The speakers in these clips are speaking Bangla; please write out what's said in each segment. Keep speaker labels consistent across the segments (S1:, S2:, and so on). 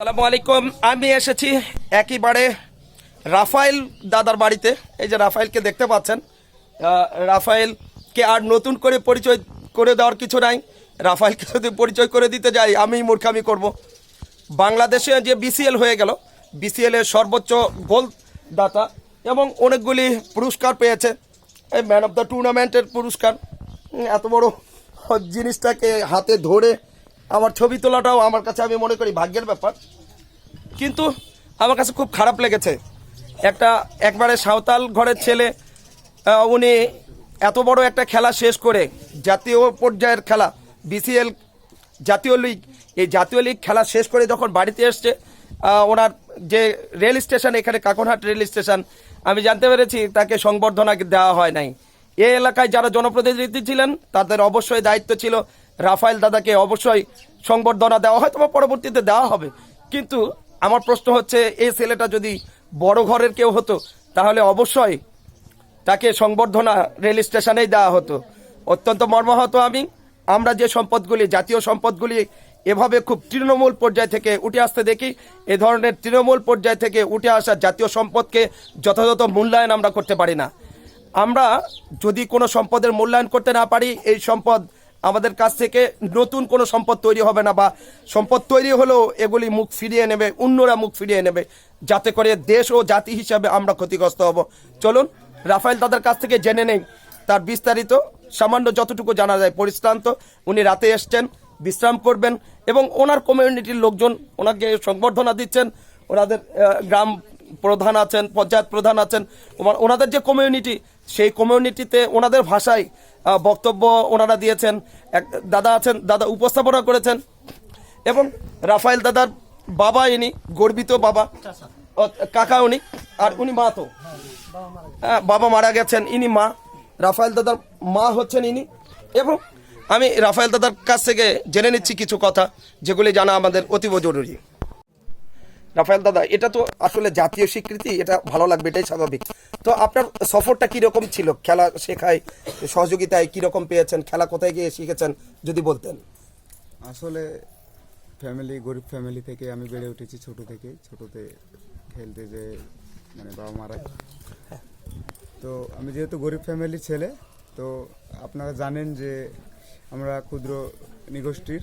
S1: সালামু আলাইকুম, আমি এসেছি একইবারে রাফায়েল দাদার বাড়িতে। এই যে রাফায়েলকে দেখতে পাচ্ছেন রাফায়েলকে আর নতুন করে পরিচয় করে দেওয়ার কিছু নাই। রাফায়েলকে যদি পরিচয় করে দিতে যাই আমি মূর্খামি করব। বাংলাদেশে যে বিসিএল হয়ে গেল, বিসিএল এর সর্বোচ্চ গোল দাতা এবং অনেকগুলি পুরস্কার পেয়েছে। এই ম্যান অফ দ্য টুর্নামেন্টের পুরস্কার। এত বড় জিনিসটাকে হাতে ধরে আমার ছবি তোলাটাও আমার কাছে আমি মনে করি ভাগ্যের ব্যাপার। কিন্তু আমার কাছে খুব খারাপ লেগেছে। একটা একবারে সাঁওতাল ঘরের ছেলে উনি এত বড় একটা খেলা শেষ করে, জাতীয় পর্যায়ের খেলা বিসিএল জাতীয় লীগ, এই জাতীয় লীগ খেলা শেষ করে যখন বাড়িতে এসছে ওনার যে রেল স্টেশন, এখানে কাকনহাট রেল স্টেশন, আমি জানতে পেরেছি তাকে সংবর্ধনা দেওয়া হয় নাই। এই এলাকায় যারা জনপ্রতিনিধি ছিলেন, তাদের অবশ্যই দায়িত্ব ছিল, রাফায়েল দাদাকে অবশ্যই সংবর্ধনা দেওয়া হয়তো বা পরবর্তীতে দেওয়া হবে। কিন্তু আমার প্রশ্ন হচ্ছে, এই ছেলেটা যদি বড় ঘরের কেউ হতো, তাহলে অবশ্যই তাকে সংবর্ধনা রেল স্টেশনেই দেওয়া হতো। অত্যন্ত মর্মাহত আমি। আমরা যে সম্পদগুলি, জাতীয় সম্পদগুলি এভাবে খুব তৃণমূল পর্যায় থেকে উঠে আসতে দেখি, এ ধরনের তৃণমূল পর্যায় থেকে উঠে আসা জাতীয় সম্পদকে যথাযথ মূল্যায়ন আমরা করতে পারি না। আমরা যদি কোনো সম্পদের মূল্যায়ন করতে না পারি, এই সম্পদ আমাদের কাছ থেকে নতুন কোনো সম্পদ তৈরি হবে না বা সম্পদ তৈরি হলেও এগুলি মুখ ফিরিয়ে নেবে, অন্যরা মুখ ফিরিয়ে নেবে। যাতে করে দেশ ও জাতি হিসাবে আমরা ক্ষতিগ্রস্ত হব। চলুন, রাফায়েল দাদার কাছ থেকে জেনে নেই। তার বিস্তারিত, সামান্য যতটুকু জানা যায়, পরিশ্রান্ত। উনি রাতে এসছেন, বিশ্রাম করবেন এবং ওনার কমিউনিটির লোকজন ওনাকে সংবর্ধনা দিচ্ছেন। ওনাদের গ্রাম প্রধান আছেন, পঞ্চায়েত প্রধান আছেন। ওনাদের যে কমিউনিটি সেই কমিউনিটিতে ওনাদের ভাষায় বক্তব্য ওনারা দিয়েছেন। এক দাদা আছেন দাদা উপস্থাপনা করেছেন। এবং রাফায়েল দাদার বাবা ইনি গর্বিত বাবা। কাকা উনি আর উনি মা তো। হ্যাঁ, বাবা মারা গেছেন ইনি মা। রাফায়েল দাদার মা হচ্ছেন ইনি। এবং আমি রাফায়েল দাদার কাছ থেকে জেনে নিচ্ছি কিছু কথা যেগুলি জানা আমাদের অতীব জরুরি। রাফায়েল দাদা, এটা তো আসলে জাতীয় স্বীকৃতি, এটা ভালো লাগবে, এটাই স্বাভাবিক। তো আপনার সফরটা কীরকম ছিল? খেলা শেখায়, সহযোগিতায় কীরকম পেয়েছেন? খেলা কোথায় গিয়ে শিখেছেন? যদি বলতেন।
S2: আসলে ফ্যামিলি গরিব ফ্যামিলি থেকে আমি বেড়ে উঠেছি ছোট থেকে ছোটতে খেলতে যে মানে বাবা মারা। তো আমি যেহেতু গরিব ফ্যামিলির ছেলে, তো আপনারা জানেন যে আমরা ক্ষুদ্র নিগোষ্ঠীর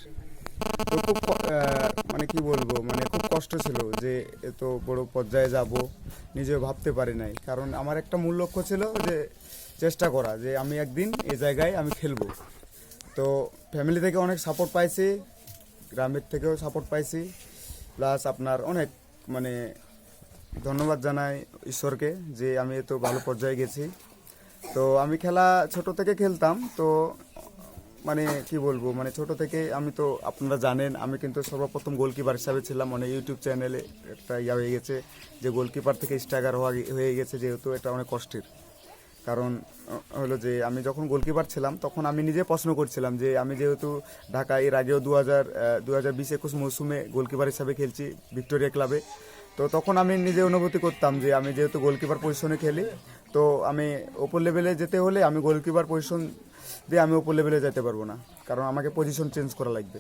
S2: তো খুব মানে কি বলব মানে খুব কষ্ট ছিল যে এত বড় পর্যায়ে যাব, নিজেও ভাবতে পারি নাই। কারণ আমার একটা মূল লক্ষ্য ছিল যে চেষ্টা করা, যে আমি একদিন এ জায়গায় আমি খেলব। তো ফ্যামিলি থেকে অনেক সাপোর্ট পাইছি, গ্রামের থেকেও সাপোর্ট পাইছি। প্লাস আপনার অনেক মানে ধন্যবাদ জানাই ঈশ্বরকে যে আমি এত ভালো পর্যায়ে গেছি। তো আমি খেলা ছোট থেকে খেলতাম, তো মানে কি বলব মানে ছোট থেকে আমি তো আপনারা জানেন, আমি কিন্তু সর্বপ্রথম গোলকিপার হিসাবে ছিলাম। মানে ইউটিউব চ্যানেলে একটা ইয়া হয়ে গেছে যে গোলকিপার থেকে স্ট্রাইকার হওয়া হয়ে গেছে যেহেতু এটা অনেক কষ্টের। কারণ হলো যে আমি যখন গোলকিপার ছিলাম, তখন আমি নিজে প্রশ্ন করছিলাম যে আমি যেহেতু ঢাকা এর আগেও দু হাজার দু হাজার বিশ একুশ মৌসুমে গোলকিপার হিসাবে খেলছি ভিক্টোরিয়া ক্লাবে, তো তখন আমি নিজে অনুভূতি করতাম যে আমি যেহেতু গোলকিপার পজিশনে খেলি, তো আমি ওপর লেভেলে যেতে হলে আমি গোলকিপার পজিশন দিয়ে আমি ওপর লেভেলে যেতে পারব না। কারণ আমাকে পজিশন চেঞ্জ করা লাগবে।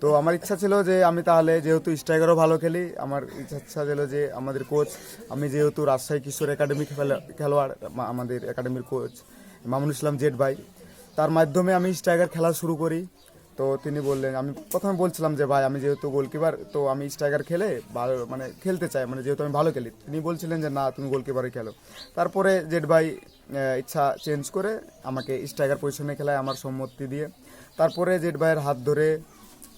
S2: তো আমার ইচ্ছা ছিল যে আমি তাহলে যেহেতু স্ট্রাইকারও ভালো খেলি, আমার ইচ্ছা ছিল যে আমাদের কোচ আমি যেহেতু রাজশাহী কিশোর একাডেমি খেলা- খেলোয়াড় আমাদের একাডেমির কোচ মামুন ইসলাম জেট ভাই, তার মাধ্যমে আমি স্ট্রাইকার খেলা শুরু করি। তো তিনি বললেন, আমি প্রথমে বলছিলাম যে, ভাই, আমি যেহেতু গোলকিপার, তো আমি স্ট্রাইকার খেলে ভালো মানে খেলতে চাই মানে যেহেতু আমি ভালো খেলি। তিনি বলছিলেন যে, না, তুমি গোলকিপারে খেলো। তারপরে জেড ভাই ইচ্ছা চেঞ্জ করে আমাকে স্ট্রাইকার পজিশনে খেলায় আমার সম্মতি দিয়ে। তারপরে জেড ভাইয়ের হাত ধরে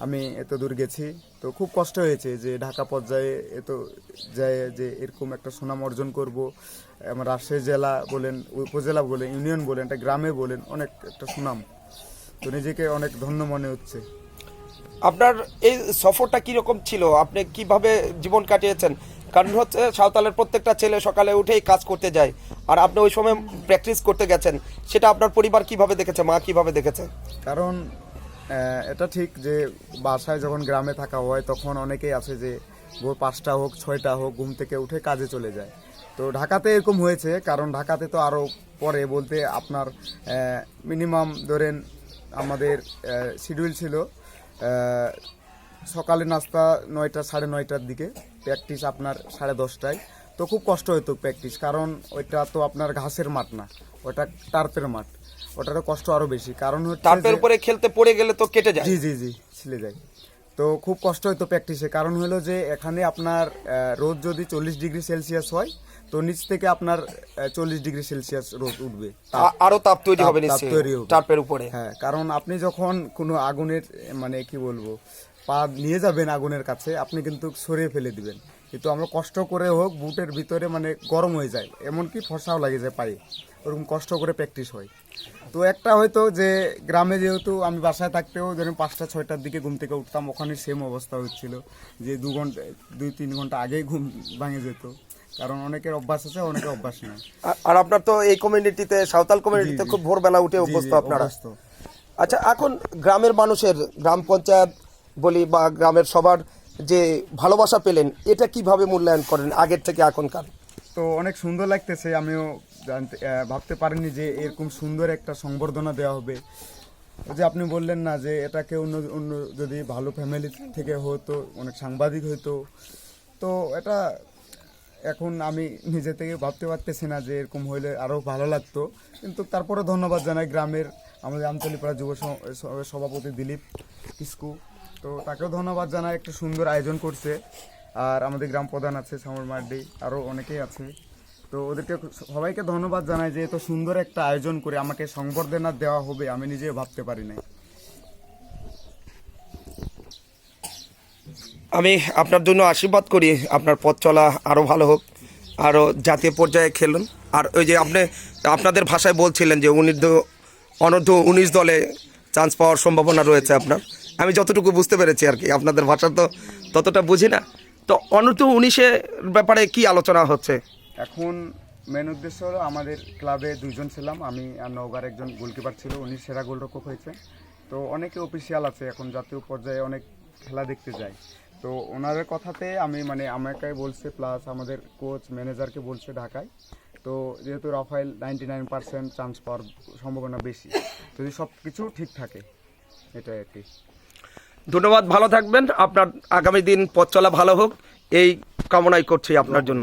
S2: আমি এত দূর গেছি। তো খুব কষ্ট হয়েছে যে, ঢাকা পর্যায়ে এত যায় যে, এরকম একটা সুনাম অর্জন করব। আমার রাজশাহী জেলা বলেন, উপজেলা বলেন, ইউনিয়ন বলেন, একটা গ্রামে বলেন, অনেক একটা সুনাম। তো নিজেকে অনেক ধন্য মনে হচ্ছে।
S1: আপনার এই সফরটা কীরকম ছিল? আপনি কীভাবে জীবন কাটিয়েছেন? কারণ হচ্ছে সাঁওতালের প্রত্যেকটা ছেলে সকালে উঠেই কাজ করতে যায়। আর আপনি ওই সময় প্র্যাকটিস করতে গেছেন। সেটা আপনার পরিবার কীভাবে দেখেছে? মা কীভাবে দেখেছে?
S2: কারণ এটা ঠিক যে বাসায় যখন গ্রামে থাকা হয় তখন অনেকেই আছে যে ভোর পাঁচটা হোক ছয়টা হোক ঘুম থেকে উঠে কাজে চলে যায়। তো ঢাকাতে এরকম হয়েছে কারণ ঢাকাতে তো আরও পরে বলতে আপনার মিনিমাম ধরেন আমাদের শিডিউল ছিল সকালে নাস্তা নয়টা সাড়ে নয়টার দিকে প্র্যাকটিস আপনার সাড়ে দশটায়। তো খুব কষ্ট হতো প্র্যাকটিস কারণ ওইটা তো আপনার ঘাসের মাঠ না ওটা টার্পের মাঠ। ওটারও কষ্ট আরও বেশি কারণ হচ্ছে
S1: টার্পের উপরে খেলতে পড়ে গেলে তো কেটে যায়।
S2: জি জি জি ছিলে যায়। তো খুব কষ্ট হতো প্র্যাকটিসে কারণ হলো যে এখানে আপনার রোদ যদি চল্লিশ ডিগ্রি সেলসিয়াস হয় তো নিচ থেকে আপনার চল্লিশ ডিগ্রি সেলসিয়াস রোদ উঠবে।
S1: আরও তাপ তৈরি হবে
S2: তৈরি হবে।
S1: টার্পের উপরে।
S2: হ্যাঁ কারণ আপনি যখন কোনো আগুনের মানে কি বলব পা নিয়ে যাবেন আগুনের কাছে আপনি কিন্তু সরিয়ে ফেলে দিবেন। কিন্তু আমরা কষ্ট করে হোক বুটের ভিতরে মানে গরম হয়ে যায়। এমনকি ফসাও লাগে যায় পায়ে। ওরকম কষ্ট করে প্র্যাকটিস হয়। তো একটা হয়তো যে গ্রামে যেহেতু আমি বাসায় থাকতেও ধরুন পাঁচটা ছয়টার দিকে ঘুম থেকে উঠতাম ওখানে সেম অবস্থা হচ্ছিল যে দু ঘণ্টা দুই তিন ঘণ্টা আগেই ঘুম ভাঙে যেত। কারণ অনেকের অভ্যাস আছে অনেকের অভ্যাস নেই।
S1: আর আপনার তো এই কমিউনিটিতে সাঁওতাল কমিউনিটিতে খুব ভোরবেলা উঠে অভ্যস্ত আপনারা।
S2: অভ্যস্ত।
S1: আচ্ছা এখন গ্রামের মানুষের গ্রাম পঞ্চায়েত বলি বা গ্রামের সবার যে ভালোবাসা পেলেন এটা কীভাবে মূল্যায়ন করেন আগের থেকে এখনকার?
S2: তো অনেক সুন্দর লাগতেছে, আমিও জানতে ভাবতে পারিনি যে এরকম সুন্দর একটা সংবর্ধনা দেওয়া হবে। যে আপনি বললেন না যে এটাকে অন্য অন্য যদি ভালো ফ্যামিলি থেকে হতো, অনেক সাংবাদিক হতো তো এটা এখন আমি নিজে থেকে ভাবতে পারতেছি না যে এরকম হইলে আরও ভালো লাগতো। কিন্তু তারপরে ধন্যবাদ জানাই গ্রামের আমাদের আমতলিপাড়া যুব সভাপতি দিলীপ কিস্কু। তো তাকেও ধন্যবাদ জানাই, একটা সুন্দর আয়োজন করছে। আর আমাদের গ্রাম প্রধান আছে সামর মার্ডি আরও অনেকেই আছে। তো ওদেরকে সবাইকে ধন্যবাদ জানাই যে এত সুন্দর একটা আয়োজন করে আমাকে সংবর্ধনা দেওয়া হবে, আমি নিজেও ভাবতে পারি নাই।
S1: আমি আপনার জন্য আশীর্বাদ করি, আপনার পথ চলা আরও ভালো হোক আরও জাতীয় পর্যায়ে খেলুন। আর ওই যে আপনি আপনাদের ভাষায় বলছিলেন যে অনূর্ধ্ব অনূর্ধ্ব উনিশ দলে চান্স পাওয়ার সম্ভাবনা রয়েছে আপনার। আমি যতটুকু বুঝতে পেরেছি আর কি, আপনাদের ভাষা তো ততটা বুঝি না। তো অনূর্ধ্ব উনিশের ব্যাপারে কি আলোচনা হচ্ছে?
S2: এখন মেন উদ্দেশ্য হলো আমাদের ক্লাবে দুইজন ছিলাম, আমি আর নওগাঁর একজন গোলকিপার ছিল, উনি সেরা গোলরক্ষক হয়েছে। তো অনেকে অফিসিয়াল আছে, এখন জাতীয় পর্যায়ে অনেক খেলা দেখতে যায়। তো ওনাদের কথাতে আমি মানে আমাকে বলছে প্লাস আমাদের কোচ ম্যানেজারকে বলছে ঢাকায়। তো যেহেতু রাফাইল নাইনটি নাইন পার্সেন্ট চান্স পাওয়ার সম্ভাবনা বেশি, যদি সব কিছু ঠিক থাকে, এটাই আর কি।
S1: ধন্যবাদ, ভালো থাকবেন। আপনার আগামী দিন পথ চলা ভালো হোক। এই কামনাই করছি আপনার জন্য।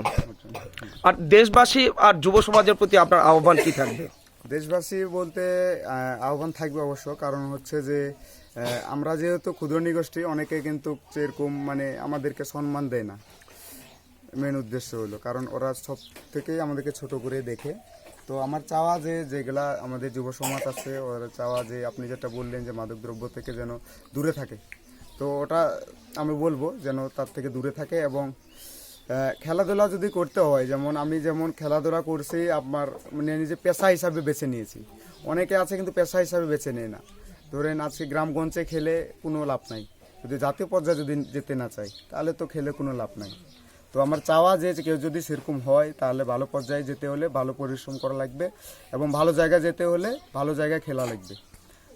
S1: আর দেশবাসী আর যুব সমাজের প্রতি আপনার আহ্বান কি থাকবে?
S2: দেশবাসী বলতে আহ্বান থাকবে অবশ্য। কারণ হচ্ছে যে আমরা যেহেতু ক্ষুদ্র নিগোষ্ঠী, অনেকে কিন্তু সেরকম মানে আমাদেরকে সম্মান দেয় না। মেন উদ্দেশ্য হলো। কারণ ওরা সব থেকেই আমাদেরকে ছোট করে দেখে। তো আমার চাওয়া যে, যেগুলা আমাদের যুব সমাজ আছে, ওরা চাওয়া যে, আপনি যেটা বললেন যে, মাদকদ্রব্য থেকে যেন দূরে থাকে। তো ওটা আমি বলব যেন তার থেকে দূরে থাকে এবং খেলাধুলা যদি করতে হয়, যেমন আমি যেমন খেলাধুলা করছি, আমার মানে নিজে পেশা হিসাবে বেছে নিয়েছি। অনেকে আছে কিন্তু পেশা হিসাবে বেছে নেয় না। ধরেন আজকে গ্রামগঞ্জে খেলে কোনো লাভ নাই। যদি জাতীয় পর্যায়ে যদি যেতে না চাই তাহলে তো খেলে কোনো লাভ নাই। তো আমার চাওয়া যে কেউ যদি সেরকম হয়, তাহলে ভালো পর্যায়ে যেতে হলে ভালো পরিশ্রম করা লাগবে এবং ভালো জায়গায় যেতে হলে ভালো জায়গায় খেলা লাগবে।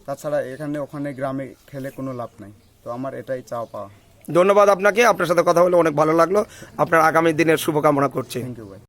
S2: তাছাড়া এখানে, ওখানে গ্রামে খেলে কোনো লাভ নাই। তো আমার এটাই চাওয়া পাওয়া।
S1: ধন্যবাদ আপনাকে আপনার সাথে কথা বলে অনেক ভালো লাগল। আপনার আগামী দিনের শুভকামনা করছি।
S2: থ্যাংক ইউ ভাই